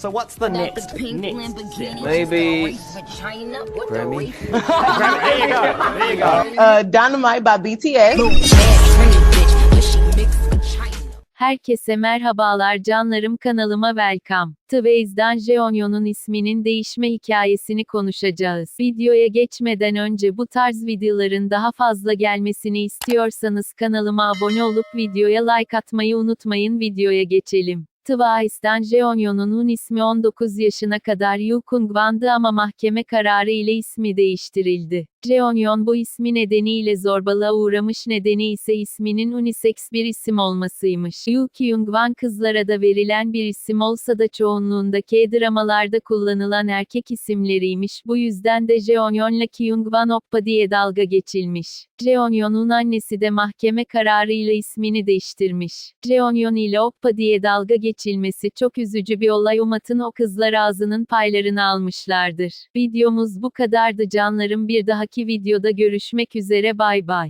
So what's the That next? the pink next? Maybe vagina. What Grammy. the race? there you go. There you go. Uh, Dynamite by China. Herkese merhabalar canlarım kanalıma welcome. Tways'dan Jeonyo'nun isminin değişme hikayesini konuşacağız. Videoya geçmeden önce bu tarz videoların daha fazla gelmesini istiyorsanız kanalıma abone olup videoya like atmayı unutmayın. Videoya geçelim. Twice'dan Jeonyo'nun ismi 19 yaşına kadar Yu Kungwan'dı ama mahkeme kararı ile ismi değiştirildi. Jeonyon bu ismi nedeniyle zorbalığa uğramış nedeni ise isminin unisex bir isim olmasıymış. Yu Kyungwan kızlara da verilen bir isim olsa da çoğunluğunda K-dramalarda kullanılan erkek isimleriymiş. Bu yüzden de Jeonyon'la Kyungwan Oppa diye dalga geçilmiş. Jeonyon'un annesi de mahkeme kararıyla ismini değiştirmiş. Jeonyon ile Oppa diye dalga geçilmesi çok üzücü bir olay umatın o kızlar ağzının paylarını almışlardır. Videomuz bu kadardı canlarım bir dahaki videoda görüşmek üzere bay bay.